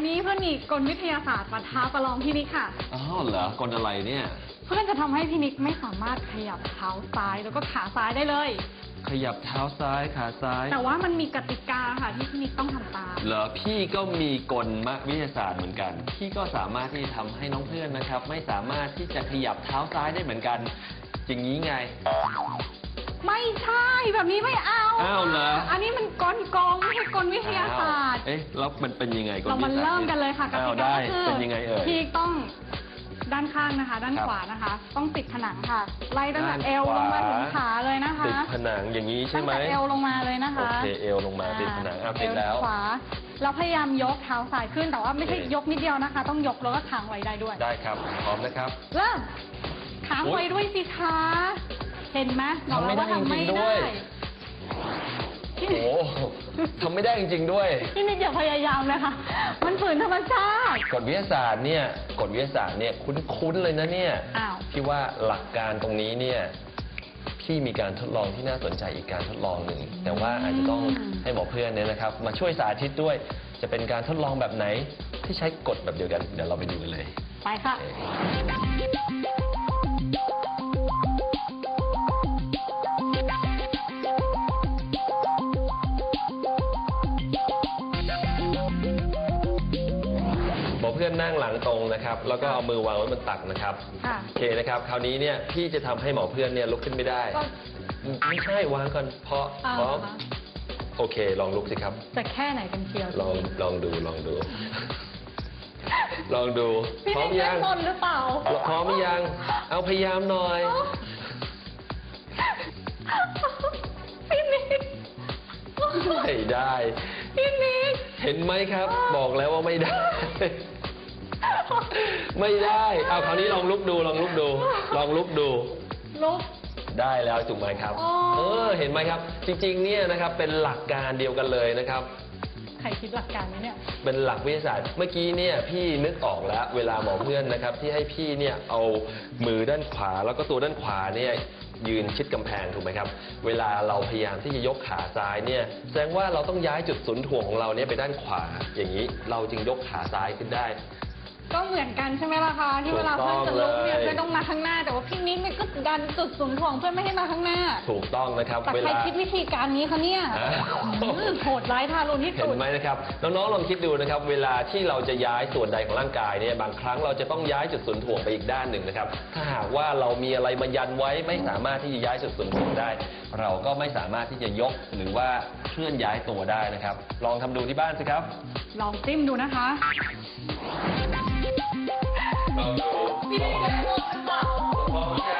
วันนี้เพื่อนมีกลวิทยาศาสตร์มาท้าประลองพี่นิกค่ะ อ้าวเหรอกลอะไรเนี่ย เพื่อนจะทำให้พี่นิกไม่สามารถขยับเท้าซ้ายแล้วก็ขาซ้ายได้เลย ขยับเท้าซ้ายขาซ้าย แต่ว่ามันมีกติกาค่ะที่พี่นิกต้องทำตาม เหรอพี่ก็มีกลมวิทยาศาสตร์เหมือนกัน พี่ก็สามารถที่จะทำให้น้องเพื่อนนะครับ ไม่สามารถที่จะขยับเท้าซ้ายได้เหมือนกัน อย่างนี้ไง ไม่ใช่แบบนี้ไม่เอาอ้าวเหรอ อันนี้มันกลกองไม่ใช่กลวิทยาศาสตร์อ้ว เอ๊ะแล้วมันเป็นยังไงกลเราวิทมายศาสตร์เริ่มกันเลยค่ะกอ้าติวกาได้ก็คือเป็นยังไงเอ่ย พี่ต้องด้านข้างนะคะ ด้านครับขวานะคะ ต้องติดผนังค่ะ ไล่ตั้งแต่ด้านเอวลงมาถึงขวาขาเลยนะคะติดผนังอย่างนี้ใช่ตั้งไหม แต่เอวลงมาเลยนะคะโอเคเอวลงมาติดผนังอะเอติดแล้วขวาเราพยายามยกเท้าซ้ายขึ้นแต่ว่าไม่ใช่โอเค ยกนิดเดียวนะคะ ต้องยกแล้วก็ค้างไว้ได้ด้วย ได้ครับพร้อมนะครับ เริ่มค้างไว้ด้วยสิคะ เห็นไหมบอกแล้วว่าทำทำไม่ไม่ได้จริงๆด้ได้วย โอ้โหทำไม่ได้จริง ๆ ด้วย พี่นิดอย่าพยายามเลยค่ะ มันฝืนธรรมชาติ กฎวิทยาศาสตร์เนี่ยกฎวิทยาศาสตร์เนี่ยคุ้นๆเลยนะเนี่ยอ้าว พี่ว่าหลักการตรงนี้เนี่ยพี่มีการทดลองที่น่าสนใจอีกการทดลองหนึ่งแต่ว่าอาจจะต้องให้หมอเพื่อนเนี่ยนะครับ มาช่วยสาธิตด้วย จะเป็นการทดลองแบบไหนที่ใช้กฎแบบเดียวกันเดี๋ยวเราไปดูกันเลย ไปค่ะห อเพื่อนนั่งหลังตรงนะครับ แล้วก็เอามือวางไว้บนตักนะครับ ค่ะ โอเคนะครับ คราวนี้เนี่ยพี่จะทำให้หมอเพื่อนเนี่ยลุกขึ้นไม่ได้ ก็ ไม่ใช่วางก่อนเพราะเอาเพราะเหรอคะโอเค ลองลุกสิครับ จะแค่ไหนกันเชียวลองลองดูลองดู ลองดู พี่พร้อนิมกเล่ยันงบนหรือเปล่า พร้อมหรือยัง เอาพยายามหน่อย พี่นิกไม่ได้ พี่นิก เห็นไหมครับ บอกแล้วว่าไม่ได้ ไม่ได้เอาคราวนี้ลองลุกดูลองลุกดู ลองลุกดู ลุก ได้แล้วถูกไหมครับ อ๋อ เออเห็นไหมครับ จริงๆ เนี่ยนะครับเป็นหลักการเดียวกันเลยนะครับ ใครคิดหลักการนี้เนี่ย เป็นหลักวิทยาศาสตร์ เมื่อกี้เนี่ยพี่นึกออกแล้ว เวลาหมอเพื่อนนะครับ ที่ให้พี่เนี่ยเอามือด้านขวาแล้วก็ตัวด้านขวาเนี่ยยืนชิดกำแพงถูกไหมครับ เวลาเราพยายามที่จะยกขาซ้ายเนี่ยแสดงว่าเราต้องย้ายจุดศูนย์ถ่วงของเราเนี่ยไปด้านขวาอย่างนี้ เราจึงยกขาซ้ายขึ้นได้ ก็เหมือนกันใช่ไหมล่ะคะที่เวลาเพื่อนจะลุกเนี่ยถูกต้องเลยเพื่อนต้องมาข้างหน้า แต่ว่าพี่นิกเนี่ยก็ดันจุดศูนย์ถ่วงเพื่อนไม่ให้มาข้างหน้า ถูกต้องนะครับแต่เวใครลา คิดวิธีการนี้คะเนี่ยอ่าอืมโหดร้ายทารุณที่เห็สุด นไหมนะครับน้องๆลองคิดดูนะครับเวลาที่เราจะย้ายส่วนใดของร่างกายเนี่ยบางครั้งเราจะต้องย้ายจุดศูนย์ถ่วงไปอีกด้านหนึ่งนะครับถ้าหากว่าเรามีอะไรมายันไว้ไม่สามารถที่จะย้ายจุดศูนย์ถ่วงได้ เราก็ไม่สามารถที่จะยกหรือว่าเคลื่อนย้ายตัวได้นะครับ ลองทำดูที่บ้านสิครับ ลองจิ้มดูนะคะ 你노래 는.